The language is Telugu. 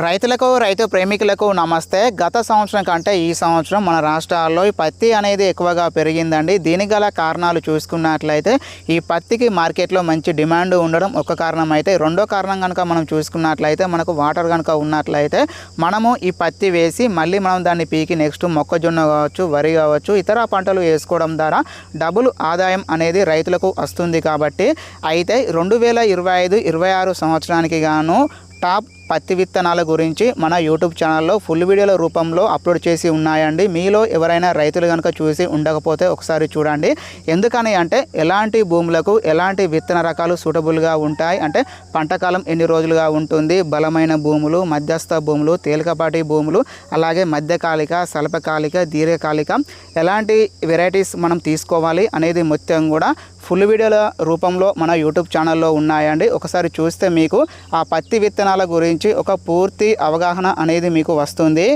రైతులకు రైతు ప్రేమికులకు నమస్తే. గత సంవత్సరం కంటే ఈ సంవత్సరం మన రాష్ట్రాల్లో ఈ పత్తి అనేది ఎక్కువగా పెరిగిందండి. దీనికి గల కారణాలు చూసుకున్నట్లయితే ఈ పత్తికి మార్కెట్లో మంచి డిమాండ్ ఉండడం ఒక కారణం అయితే రెండో కారణం కనుక మనం చూసుకున్నట్లయితే మనకు వాటర్ కనుక ఉన్నట్లయితే మనము ఈ పత్తి వేసి మళ్ళీ మనం దాన్ని పీకి నెక్స్ట్ మొక్కజొన్న కావచ్చు వరి కావచ్చు ఇతర పంటలు వేసుకోవడం ద్వారా డబుల్ ఆదాయం అనేది రైతులకు వస్తుంది కాబట్టి అయితే రెండు వేల ఇరవై ఐదు ఇరవై ఆరు సంవత్సరానికి గాను టాప్ పత్తి విత్తనాల గురించి మన యూట్యూబ్ ఛానల్లో ఫుల్ వీడియోల రూపంలో అప్లోడ్ చేసి ఉన్నాయండి. మీలో ఎవరైనా రైతులు కనుక చూసి ఉండకపోతే ఒకసారి చూడండి. ఎందుకని అంటే ఎలాంటి భూములకు ఎలాంటి విత్తన రకాలు సూటబుల్గా ఉంటాయి? అంటే పంటకాలం ఎన్ని రోజులుగా ఉంటుంది? బలమైన భూములు మధ్యస్థ భూములు తేలికపాటి భూములు అలాగే మధ్యకాలిక స్వల్పకాలిక దీర్ఘకాలిక ఎలాంటి వెరైటీస్ మనం తీసుకోవాలి అనేది మొత్తం కూడా ఫుల్ వీడియోల రూపంలో మన యూట్యూబ్ ఛానల్లో ఉన్నాయండి. ఒకసారి చూస్తే మీకు ఆ పత్తి విత్తనాల గురించి ఒక పూర్తి అవగాహన అనేది మీకు వస్తుంది.